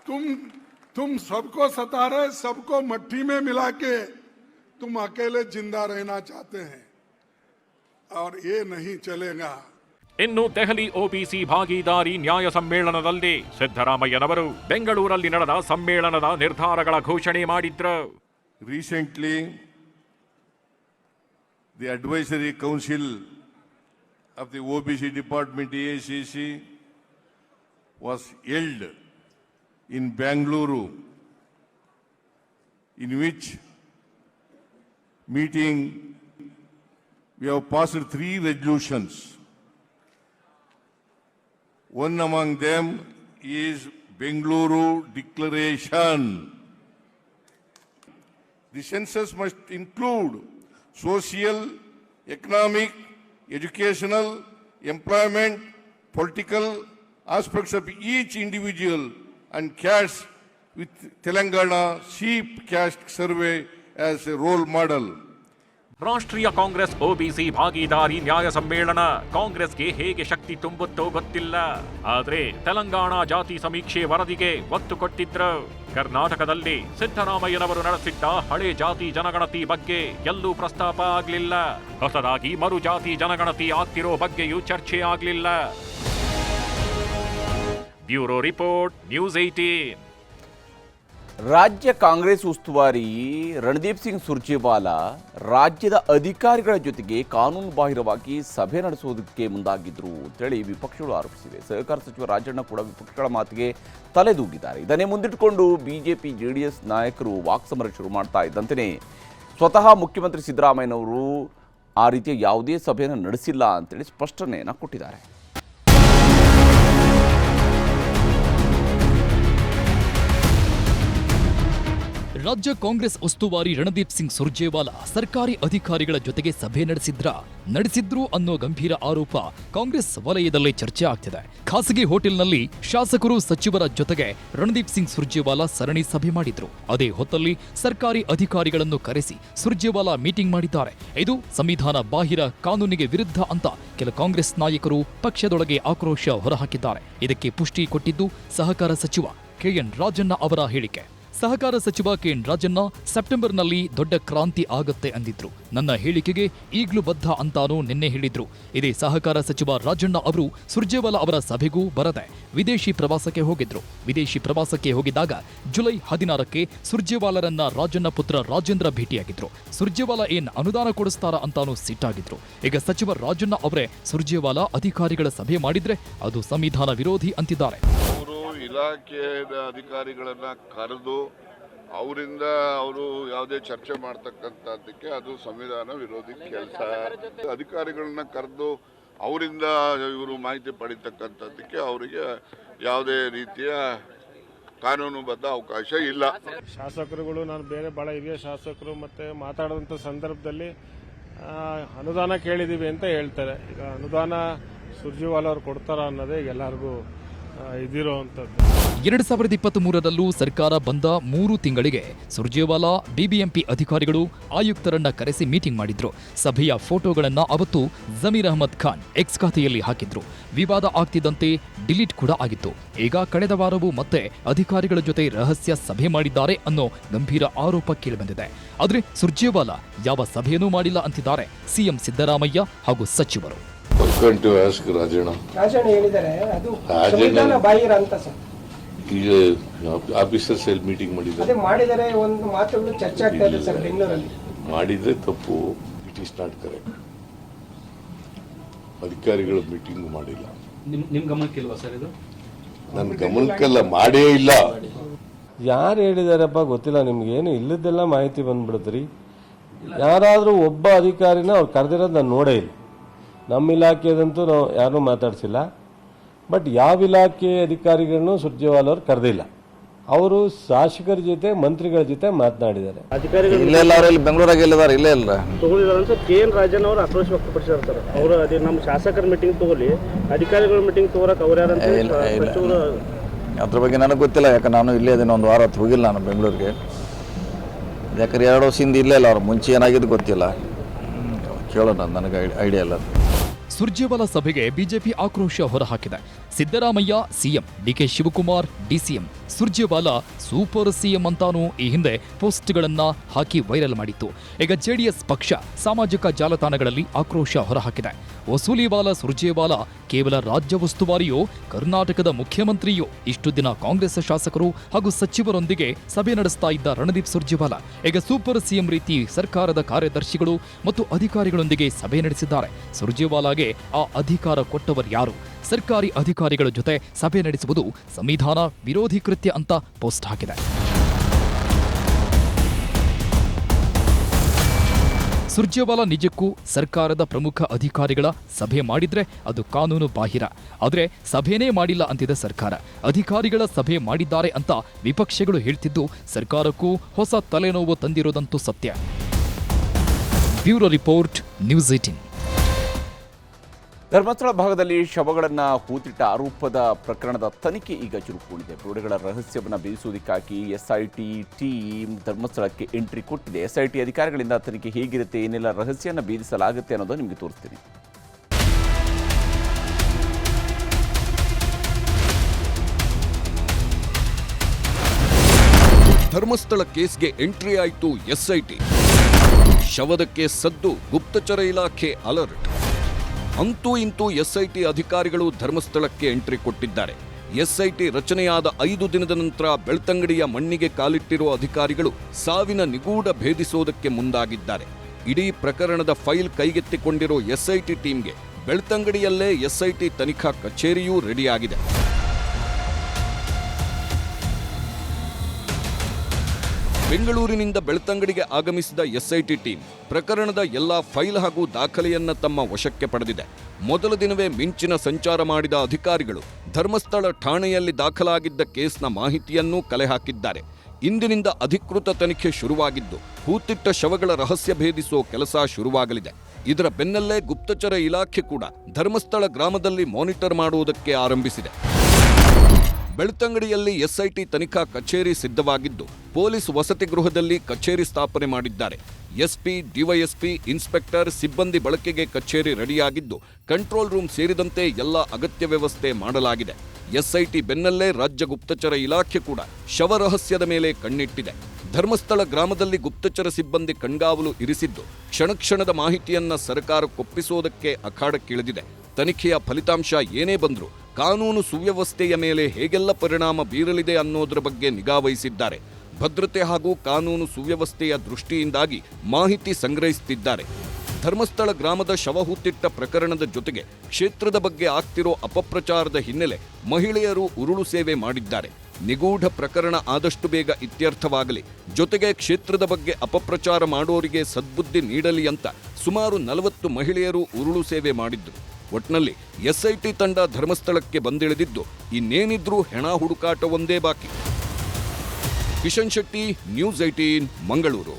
तुम तुम सबको सता रहे सबको मट्टी में मिला के तुम अकेले ज़िंदा रहना चाहते हैं। और ये नहीं चलेगा। ಇನ್ನು ದೆಹಲಿ ಓಬಿಸಿ ಭಾಗಿದಾರಿ ನ್ಯಾಯ ಸಮ್ಮೇಳನದಲ್ಲಿ ಸಿದ್ದರಾಮಯ್ಯನವರು ಬೆಂಗಳೂರಲ್ಲಿ ನಡೆದ ಸಮ್ಮೇಳನದ ನಿರ್ಧಾರಗಳ ಘೋಷಣೆ ಮಾಡಿದ್ರು. Recently the advisory council of the OBC department A C was held in Bengaluru in which meeting we have passed three resolutions One among them is Bengaluru Declaration. The census must include social, economic, educational, employment, political aspects of each individual and caste with Telangana sheep caste survey as a role model. ರಾಷ್ಟ್ರೀಯ Congress OBC ಭಾಗಿದಾರಿ ನ್ಯಾಯ ಸಮ್ಮೇಳನ. ಕಾಂಗ್ರೆಸ್ಗೆ ಹೇಗೆ ಶಕ್ತಿ ತುಂಬುತ್ತೋ ಗೊತ್ತಿಲ್ಲ. ಆದ್ರೆ ತೆಲಂಗಾಣ ಜಾತಿ ಸಮೀಕ್ಷೆ ವರದಿಗೆ ಒತ್ತು ಕೊಟ್ಟಿದ್ರು. ಕರ್ನಾಟಕದಲ್ಲಿ ಸಿದ್ದರಾಮಯ್ಯನವರು ನಡೆಸಿದ್ದ ಹಳೆ ಜಾತಿ ಜನಗಣತಿ ಬಗ್ಗೆ ಎಲ್ಲೂ ಪ್ರಸ್ತಾಪ ಆಗ್ಲಿಲ್ಲ. ಹೊಸದಾಗಿ ಮರು ಜಾತಿ ಜನಗಣತಿ ಆಗ್ತಿರೋ ಬಗ್ಗೆಯೂ ಚರ್ಚೆ ಆಗ್ಲಿಲ್ಲ. ಬ್ಯೂರೋ ರಿಪೋರ್ಟ್, ನ್ಯೂಸ್ ಏಟೀನ್ ರಾಜ್ಯ ಕಾಂಗ್ರೆಸ್ ಉಸ್ತುವಾರಿ ರಣದೀಪ್ ಸಿಂಗ್ ಸುರ್ಜೇವಾಲಾ ರಾಜ್ಯದ ಅಧಿಕಾರಿಗಳ ಜೊತೆಗೆ ಕಾನೂನು ಬಾಹಿರವಾಗಿ ಸಭೆ ನಡೆಸುವುದಕ್ಕೆ ಮುಂದಾಗಿದ್ರು ಅಂತೇಳಿ ವಿಪಕ್ಷಗಳು ಆರೋಪಿಸಿವೆ. ಸಹಕಾರ ಸಚಿವ ರಾಜಣ್ಣ ಕೂಡ ವಿಪಕ್ಷಗಳ ಮಾತಿಗೆ ತಲೆದೂಗಿದ್ದಾರೆ. ಇದನ್ನೇ ಮುಂದಿಟ್ಟುಕೊಂಡು ಬಿಜೆಪಿ, ಜೆಡಿಎಸ್ ನಾಯಕರು ವಾಕ್ಸಮರ ಶುರು ಮಾಡ್ತಾ ಇದ್ದಂತೆಯೇ ಸ್ವತಃ ಮುಖ್ಯಮಂತ್ರಿ ಸಿದ್ದರಾಮಯ್ಯನವರು ಆ ರೀತಿಯ ಯಾವುದೇ ಸಭೆಯನ್ನು ನಡೆಸಿಲ್ಲ ಅಂತೇಳಿ ಸ್ಪಷ್ಟನೆಯನ್ನು ಕೊಟ್ಟಿದ್ದಾರೆ. ರಾಜ್ಯ ಕಾಂಗ್ರೆಸ್ ಉಸ್ತುವಾರಿ ರಣದೀಪ್ ಸಿಂಗ್ ಸುರ್ಜೇವಾಲಾ ಸರ್ಕಾರಿ ಅಧಿಕಾರಿಗಳ ಜೊತೆಗೆ ಸಭೆ ನಡೆಸಿದ್ರ, ನಡೆಸಿದ್ರು ಅನ್ನೋ ಗಂಭೀರ ಆರೋಪ ಕಾಂಗ್ರೆಸ್ ವಲಯದಲ್ಲೇ ಚರ್ಚೆ ಆಗ್ತಿದೆ. ಖಾಸಗಿ ಹೋಟೆಲ್ನಲ್ಲಿ ಶಾಸಕರು ಸಚಿವರ ಜೊತೆಗೆ ರಣದೀಪ್ ಸಿಂಗ್ ಸುರ್ಜೇವಾಲಾ ಸರಣಿ ಸಭೆ ಮಾಡಿದ್ರು. ಅದೇ ಹೊತ್ತಲ್ಲಿ ಸರ್ಕಾರಿ ಅಧಿಕಾರಿಗಳನ್ನು ಕರೆಸಿ ಸುರ್ಜೇವಾಲಾ ಮೀಟಿಂಗ್ ಮಾಡಿದ್ದಾರೆ. ಇದು ಸಂವಿಧಾನ ಬಾಹಿರ ಕಾನೂನಿಗೆ ವಿರುದ್ಧ ಅಂತ ಕೆಲ ಕಾಂಗ್ರೆಸ್ ನಾಯಕರು ಪಕ್ಷದೊಳಗೆ ಆಕ್ರೋಶ ಹೊರಹಾಕಿದ್ದಾರೆ. ಇದಕ್ಕೆ ಪುಷ್ಟಿ ಕೊಟ್ಟಿದ್ದು ಸಹಕಾರ ಸಚಿವ ಕೆಎನ್ ರಾಜಣ್ಣ ಅವರ ಹೇಳಿಕೆ. ಸಹಕಾರ ಸಚಿವ ಕೆಎನ್ ರಾಜಣ್ಣ ಸೆಪ್ಟೆಂಬರ್ನಲ್ಲಿ ದೊಡ್ಡ ಕ್ರಾಂತಿ ಆಗತ್ತೆ ಅಂದಿದ್ರು. ನನ್ನ ಹೇಳಿಕೆಗೆ ಈಗಲೂ ಬದ್ಧ ಅಂತಾನೂ ನಿನ್ನೆ ಹೇಳಿದ್ರು. ಇದೇ ಸಹಕಾರ ಸಚಿವ ರಾಜಣ್ಣ ಅವರು ಸುರ್ಜೇವಾಲಾ ಅವರ ಸಭೆಗೂ ಬರದೆ ವಿದೇಶಿ ಪ್ರವಾಸಕ್ಕೆ ಹೋಗಿದ್ರು. ವಿದೇಶಿ ಪ್ರವಾಸಕ್ಕೆ ಹೋಗಿದ್ದಾಗ ಜುಲೈ ಹದಿನಾರಕ್ಕೆ ಸುರ್ಜೇವಾಲರನ್ನ ರಾಜಣ್ಣ ಪುತ್ರ ರಾಜೇಂದ್ರ ಭೇಟಿಯಾಗಿದ್ರು. ಸುರ್ಜೇವಾಲಾ ಏನ್ ಅನುದಾನ ಕೊಡಿಸ್ತಾರ ಅಂತಾನೂ ಸಿಟ್ಟಾಗಿದ್ರು. ಈಗ ಸಚಿವ ರಾಜಣ್ಣ ಅವರೇ ಸುರ್ಜೇವಾಲಾ ಅಧಿಕಾರಿಗಳ ಸಭೆ ಮಾಡಿದ್ರೆ ಅದು ಸಂವಿಧಾನ ವಿರೋಧಿ ಅಂತಿದ್ದಾರೆ. ಇಲಾಖೆಯ ಅಧಿಕಾರಿಗಳನ್ನ ಕರೆದು ಅವರಿಂದ ಅವರು ಯಾವುದೇ ಚರ್ಚೆ ಮಾಡ್ತಕ್ಕಂಥದ್ದಕ್ಕೆ ಅದು ಸಂವಿಧಾನ ವಿರೋಧಿ ಕೆಲಸ. ಅಧಿಕಾರಿಗಳನ್ನ ಕರೆದು ಅವರಿಂದ ಇವರು ಮಾಹಿತಿ ಪಡೀತಕ್ಕಂಥದ್ದಕ್ಕೆ ಅವರಿಗೆ ಯಾವುದೇ ರೀತಿಯ ಕಾನೂನುಬದ್ಧ ಅವಕಾಶ ಇಲ್ಲ. ಶಾಸಕರುಗಳು, ನಾನು ಬೇರೆ ಬಹಳ ಹಿರಿಯ ಶಾಸಕರು ಮತ್ತೆ ಮಾತಾಡಿದಂಥ ಸಂದರ್ಭದಲ್ಲಿ ಅನುದಾನ ಕೇಳಿದ್ದೀವಿ ಅಂತ ಹೇಳ್ತಾರೆ. ಈಗ ಅನುದಾನ ಸುರ್ಜಿವಾಲ ಅವ್ರು ಕೊಡ್ತಾರ ಅನ್ನೋದೇ ಎಲ್ಲರಿಗೂ ಎರಡ್ ಸಾವಿರದ ಇಪ್ಪತ್ತ್ ಮೂರರಲ್ಲೂ ಸರ್ಕಾರ ಬಂದ ಮೂರು ತಿಂಗಳಿಗೆ ಸುರ್ಜೇವಾಲಾ, ಬಿಬಿಎಂಪಿ ಅಧಿಕಾರಿಗಳು ಆಯುಕ್ತರನ್ನ ಕರೆಸಿ ಮೀಟಿಂಗ್ ಮಾಡಿದ್ರು. ಸಭೆಯ ಫೋಟೋಗಳನ್ನ ಅವತ್ತು ಜಮೀರ್ ಅಹಮದ್ ಖಾನ್ ಎಕ್ಸ್ ಖಾತೆಯಲ್ಲಿ ಹಾಕಿದ್ರು. ವಿವಾದ ಆಗ್ತಿದ್ದಂತೆ ಡಿಲೀಟ್ ಕೂಡ ಆಗಿತ್ತು. ಈಗ ಕಳೆದ ವಾರವೂ ಮತ್ತೆ ಅಧಿಕಾರಿಗಳ ಜೊತೆ ರಹಸ್ಯ ಸಭೆ ಮಾಡಿದ್ದಾರೆ ಅನ್ನೋ ಗಂಭೀರ ಆರೋಪ ಕೇಳಿಬಂದಿದೆ. ಆದ್ರೆ ಸುರ್ಜೇವಾಲಾ ಯಾವ ಸಭೆಯನ್ನೂ ಮಾಡಿಲ್ಲ ಅಂತಿದ್ದಾರೆ ಸಿಎಂ ಸಿದ್ದರಾಮಯ್ಯ ಹಾಗೂ ಸಚಿವರು. ಟು ಆಸ್ಕ್ ರಾಜಣ್ಣ ರಾಜಣ್ಣ ಹೇಳಿದ್ದಾರೆ ಅದು ರಾಜಣ್ಣ- ಸಂವಿಧಾನ ಬಾಹಿರ ಅಂತ ಸರ್. ಈಗ ಆಫೀಸರ್ಸ್ ಎಲ್ಲಿ ಮೀಟಿಂಗ್ ಮಾಡಿದ್ದಾರೆ. ಅದೇ ಮಾಡಿದರೆ ಒಂದು ಮಾತುಗಳು ಚರ್ಚೆ ಆಗ್ತಾ ಇದೆ ಸರ್ ಬೆಂಗಳೂರಲ್ಲಿ. ಮಾಡಿದ್ರೆ ತಪ್ಪು ಇಟ್ ಈಸ್ ನಾಟ್ ಕರೆಕ್ಟ್ ಅಧಿಕಾರಿಗಳು ಮೀಟಿಂಗ್ ಮಾಡಿಲ್ಲ. ನಿಮ್ ನಿಮ್ ಗಮನಕ್ಕಿಲ್ವಾ ಸರ್ ಇದು? ನನ್ನ ಗಮನಕ್ಕೆಲ್ಲ ಮಾಡೇ ಇಲ್ಲ. ಯಾರು ಹೇಳಿದಾರಪ್ಪ ಗೊತ್ತಿಲ್ಲ ನಿಮ್ಗೇನು ಇಲ್ಲದೆಲ್ಲ ಮಾಹಿತಿ ಬಂದ್ಬಿಡುತ್ತೀ ಯಾರಾದರೂ ಒಬ್ಬ ಅಧಿಕಾರಿನ ಅವ್ರು ಕರೆದಿರೋದು ನಾನು ನೋಡೇ ಇಲ್ಲ. ನಮ್ಮ ಇಲಾಖೆದಂತೂ ನಾವು ಯಾರೂ ಮಾತಾಡಿಸಿಲ್ಲ. ಬಟ್ ಯಾವ ಇಲಾಖೆ ಅಧಿಕಾರಿಗಳನ್ನು ಸುರ್ಜೇವಾಲ್ ಅವರು ಕರೆದಿಲ್ಲ. ಅವರು ಶಾಸಕರ ಜೊತೆ ಮಂತ್ರಿಗಳ ಜೊತೆ ಮಾತನಾಡಿದ್ದಾರೆ. ಇಲ್ಲ ಅವ್ರು ಇಲ್ಲಿ ಬೆಂಗಳೂರಾಗ ಇಲ್ಲಿದಾರೆ ಇಲ್ಲೇ ಇಲ್ಲ. ತಗೊಂಡಿದ್ದಾರೆ ಸರ್ ಕೆ ಎನ್ ರಾಜನ್ ಅವರು ಆಕ್ರೋಶ ವ್ಯಕ್ತಪಡಿಸಿದ್ದಾರೆ ಸರ್. ಅವರು ಅದೇ ನಮ್ಮ ಶಾಸಕರ ಮೀಟಿಂಗ್ ತಗೊಳ್ಳಿ ಅಧಿಕಾರಿಗಳ ಮೀಟಿಂಗ್ ತಗೋರಕ್ಕೆ ಅವ್ರು ಯಾರಂತ ಇಲ್ಲ, ಇಲ್ಲ. ಸಚಿವರು ಅದ್ರ ಬಗ್ಗೆ ನನಗೆ ಗೊತ್ತಿಲ್ಲ ಯಾಕಂದ್ರೆ ನಾನು ಇಲ್ಲೇ ಇದ್ದೀನಿ ಒಂದು ವಾರ ಹೊತ್ತು ಹೋಗಿಲ್ಲ ನಾನು ಬೆಂಗಳೂರಿಗೆ. ಯಾಕಂದ್ರೆ ಎರಡು ವರ್ಷದಿಂದ ಇಲ್ಲೇ ಇಲ್ಲ ಅವ್ರು ಮುಂಚೆ ಏನಾಗಿದ್ದು ಗೊತ್ತಿಲ್ಲ. ಹ್ಮ್, ಕೇಳೋಣ ನನಗೆ ಐಡಿಯಾ ಇಲ್ಲ ಸುರ್ಜೇವಾಲಾ ಸಭೆಗೆ ಬಿಜೆಪಿ ಆಕ್ರೋಶ ಹೊರಹಾಕಿದೆ Siddaramaiah, CM DK Shivakumar DCM Surjewala, super CM ಅಂತಾನೂ ಈ ಹಿಂದೆ ಪೋಸ್ಟ್ಗಳನ್ನ ಹಾಕಿ ವೈರಲ್ ಮಾಡಿತ್ತು. ಈಗ ಜೆಡಿಎಸ್ ಪಕ್ಷ ಸಾಮಾಜಿಕ ಜಾಲತಾಣಗಳಲ್ಲಿ ಆಕ್ರೋಶ ಹೊರಹಾಕಿದೆ. ವಸೂಲಿವಾಲಾ, ಸುರ್ಜೇವಾಲಾ ಕೇವಲ ರಾಜ್ಯ ಉಸ್ತುವಾರಿಯೋ, ಕರ್ನಾಟಕದ ಮುಖ್ಯಮಂತ್ರಿಯೋ ಇಷ್ಟು ದಿನ ಕಾಂಗ್ರೆಸ್ ಶಾಸಕರು ಹಾಗೂ ಸಚಿವರೊಂದಿಗೆ ಸಭೆ ನಡೆಸ್ತಾ ಇದ್ದ ರಣದೀಪ್ ಸುರ್ಜೇವಾಲಾ ಈಗ ಸೂಪರ್ ಸಿಎಂ ರೀತಿ ಸರ್ಕಾರದ ಕಾರ್ಯದರ್ಶಿಗಳು ಮತ್ತು ಅಧಿಕಾರಿಗಳೊಂದಿಗೆ ಸಭೆ ನಡೆಸಿದ್ದಾರೆ. ಸುರ್ಜೇವಾಲಾಗೆ ಆ ಅಧಿಕಾರ ಕೊಟ್ಟವರು ಯಾರು? ಸರ್ಕಾರಿ ಅಧಿಕಾರಿಗಳ ಜೊತೆ ಸಭೆ ನಡೆಸುವುದು ಸಂವಿಧಾನ ವಿರೋಧಿ ಕೃತ್ಯ ಅಂತ ಪೋಸ್ಟ್ ಹಾಕಿದೆ. ಸುರ್ಜೇವಾಲಾ ನಿಜಕ್ಕೂ ಸರ್ಕಾರದ ಪ್ರಮುಖ ಅಧಿಕಾರಿಗಳ ಸಭೆ ಮಾಡಿದ್ರೆ ಅದು ಕಾನೂನು ಬಾಹಿರ. ಆದರೆ ಸಭೆನೇ ಮಾಡಿಲ್ಲ ಅಂತಿದೆ ಸರ್ಕಾರ. ಅಧಿಕಾರಿಗಳ ಸಭೆ ಮಾಡಿದ್ದಾರೆ ಅಂತ ವಿಪಕ್ಷಗಳು ಹೇಳ್ತಿದ್ದು ಸರ್ಕಾರಕ್ಕೂ ಹೊಸ ತಲೆನೋವು ತಂದಿರೋದಂತೂ ಸತ್ಯ. Bureau report news eighteen Dharmasthala ಭಾಗದಲ್ಲಿ ಶವಗಳನ್ನು ಹೂತಿಟ್ಟ ಆರೋಪದ ಪ್ರಕರಣದ ತನಿಖೆ ಈಗ ಚುರುಕುಗೊಂಡಿದೆ. ಪ್ರೌಢಗಳ ರಹಸ್ಯವನ್ನು ಬೇಯಿಸುವುದಕ್ಕಾಗಿ ಎಸ್ಐಟಿ ಟೀಮ್ ಧರ್ಮಸ್ಥಳಕ್ಕೆ ಎಂಟ್ರಿ ಕೊಟ್ಟಿದೆ. ಎಸ್ಐಟಿ ಅಧಿಕಾರಿಗಳಿಂದ ತನಿಖೆ ಹೇಗಿರುತ್ತೆ, ಏನೆಲ್ಲ ರಹಸ್ಯನ ಬೇಧಿಸಲಾಗುತ್ತೆ ಅನ್ನೋದು ನಿಮಗೆ ತೋರಿಸ್ತೀನಿ. ಧರ್ಮಸ್ಥಳ ಕೇಸ್ಗೆ ಎಂಟ್ರಿ ಆಯಿತು ಎಸ್ಐಟಿ. ಶವದಕ್ಕೆ ಸದ್ದು ಗುಪ್ತಚರ ಇಲಾಖೆ ಅಲರ್ಟ್. ಅಂತೂ ಇಂತೂ ಎಸ್ಐಟಿ ಅಧಿಕಾರಿಗಳು ಧರ್ಮಸ್ಥಳಕ್ಕೆ ಎಂಟ್ರಿ ಕೊಟ್ಟಿದ್ದಾರೆ. ಎಸ್ಐಟಿ ರಚನೆಯಾದ ಐದು ದಿನದ ನಂತರ ಬೆಳ್ತಂಗಡಿಯ ಮಣ್ಣಿಗೆ ಕಾಲಿಟ್ಟಿರುವ ಅಧಿಕಾರಿಗಳು ಸಾವಿನ ನಿಗೂಢ ಭೇದಿಸೋದಕ್ಕೆ ಮುಂದಾಗಿದ್ದಾರೆ. ಇಡೀ ಪ್ರಕರಣದ ಫೈಲ್ ಕೈಗೆತ್ತಿಕೊಂಡಿರೋ ಎಸ್ಐಟಿ ಟೀಮ್ಗೆ ಬೆಳ್ತಂಗಡಿಯಲ್ಲೇ ಎಸ್ಐಟಿ ತನಿಖಾ ಕಚೇರಿಯೂ ರೆಡಿಯಾಗಿದೆ. ಬೆಂಗಳೂರಿನಿಂದ ಬೆಳ್ತಂಗಡಿಗೆ ಆಗಮಿಸಿದ ಎಸ್ಐಟಿ ಟೀಮ್ ಪ್ರಕರಣದ ಎಲ್ಲಾ ಫೈಲ್ ಹಾಗೂ ದಾಖಲೆಯನ್ನ ತಮ್ಮ ವಶಕ್ಕೆ ಪಡೆದಿದೆ. ಮೊದಲ ದಿನವೇ ಮಿಂಚಿನ ಸಂಚಾರ ಮಾಡಿದ ಅಧಿಕಾರಿಗಳು ಧರ್ಮಸ್ಥಳ ಠಾಣೆಯಲ್ಲಿ ದಾಖಲಾಗಿದ್ದ ಕೇಸ್ನ ಮಾಹಿತಿಯನ್ನೂ ಕಲೆ ಹಾಕಿದ್ದಾರೆ. ಇಂದಿನಿಂದ ಅಧಿಕೃತ ತನಿಖೆ ಶುರುವಾಗಿದ್ದು, ಹೂತಿಟ್ಟ ಶವಗಳ ರಹಸ್ಯ ಭೇದಿಸೋ ಕೆಲಸ ಶುರುವಾಗಲಿದೆ. ಇದರ ಬೆನ್ನಲ್ಲೇ ಗುಪ್ತಚರ ಇಲಾಖೆ ಕೂಡ ಧರ್ಮಸ್ಥಳ ಗ್ರಾಮದಲ್ಲಿ ಮಾನಿಟರ್ ಮಾಡುವುದಕ್ಕೆ ಆರಂಭಿಸಿದೆ. ಬೆಳ್ತಂಗಡಿಯಲ್ಲಿ ಎಸ್ಐಟಿ ತನಿಖಾ ಕಚೇರಿ ಸಿದ್ಧವಾಗಿದ್ದು, ಪೊಲೀಸ್ ವಸತಿ ಗೃಹದಲ್ಲಿ ಕಚೇರಿ ಸ್ಥಾಪನೆ ಮಾಡಿದ್ದಾರೆ. ಎಸ್ಪಿ, ಡಿವೈಎಸ್ಪಿ, ಇನ್ಸ್ಪೆಕ್ಟರ್, ಸಿಬ್ಬಂದಿ ಬಳಕೆಗೆ ಕಚೇರಿ ರೆಡಿಯಾಗಿದ್ದು, ಕಂಟ್ರೋಲ್ ರೂಮ್ ಸೇರಿದಂತೆ ಎಲ್ಲ ಅಗತ್ಯ ವ್ಯವಸ್ಥೆ ಮಾಡಲಾಗಿದೆ. ಎಸ್ಐಟಿ ಬೆನ್ನಲ್ಲೇ ರಾಜ್ಯ ಗುಪ್ತಚರ ಇಲಾಖೆ ಕೂಡ ಶವ ರಹಸ್ಯದ ಮೇಲೆ ಕಣ್ಣಿಟ್ಟಿದೆ. ಧರ್ಮಸ್ಥಳ ಗ್ರಾಮದಲ್ಲಿ ಗುಪ್ತಚರ ಸಿಬ್ಬಂದಿ ಕಣ್ಗಾವಲು ಇರಿಸಿದ್ದು ಕ್ಷಣಕ್ಷಣದ ಮಾಹಿತಿಯನ್ನ ಸರ್ಕಾರಕ್ಕೊಪ್ಪಿಸುವುದಕ್ಕೆ ಅಖಾಡಕ್ಕಿಳಿದಿದೆ. ತನಿಖೆಯ ಫಲಿತಾಂಶ ಏನೇ ಬಂದರೂ ಕಾನೂನು ಸುವ್ಯವಸ್ಥೆಯ ಮೇಲೆ ಹೇಗೆಲ್ಲ ಪರಿಣಾಮ ಬೀರಲಿದೆ ಅನ್ನೋದ್ರ ಬಗ್ಗೆ ನಿಗಾ ವಹಿಸಿದ್ದಾರೆ. ಭದ್ರತೆ ಹಾಗೂ ಕಾನೂನು ಸುವ್ಯವಸ್ಥೆಯ ದೃಷ್ಟಿಯಿಂದಾಗಿ ಮಾಹಿತಿ ಸಂಗ್ರಹಿಸುತ್ತಿದ್ದಾರೆ ಧರ್ಮಸ್ಥಳ ಗ್ರಾಮದ ಶವ ಹೂತಿಟ್ಟ ಪ್ರಕರಣದ ಜೊತೆಗೆ ಕ್ಷೇತ್ರದ ಬಗ್ಗೆ ಆಗ್ತಿರೋ ಅಪಪ್ರಚಾರದ ಹಿನ್ನೆಲೆ ಮಹಿಳೆಯರು ಉರುಳು ಸೇವೆ ಮಾಡಿದ್ದಾರೆ. ನಿಗೂಢ ಪ್ರಕರಣ ಆದಷ್ಟು ಬೇಗ ಇತ್ಯರ್ಥವಾಗಲಿ, ಜೊತೆಗೆ ಕ್ಷೇತ್ರದ ಬಗ್ಗೆ ಅಪಪ್ರಚಾರ ಮಾಡೋರಿಗೆ ಸದ್ಬುದ್ಧಿ ನೀಡಲಿ ಅಂತ ಸುಮಾರು ನಲವತ್ತು ಮಹಿಳೆಯರು ಉರುಳು ಸೇವೆ ಮಾಡಿದ್ರು. ಒಟ್ನಲ್ಲಿ ಎಸ್ಐಟಿ ತಂಡ ಧರ್ಮಸ್ಥಳಕ್ಕೆ ಬಂದಿಳಿದಿದ್ದು, ಇನ್ನೇನಿದ್ರೂ ಹೆಣ ಹುಡುಕಾಟ ಒಂದೇ ಬಾಕಿ. Kishan Shetty, news eighteen Mangaluru.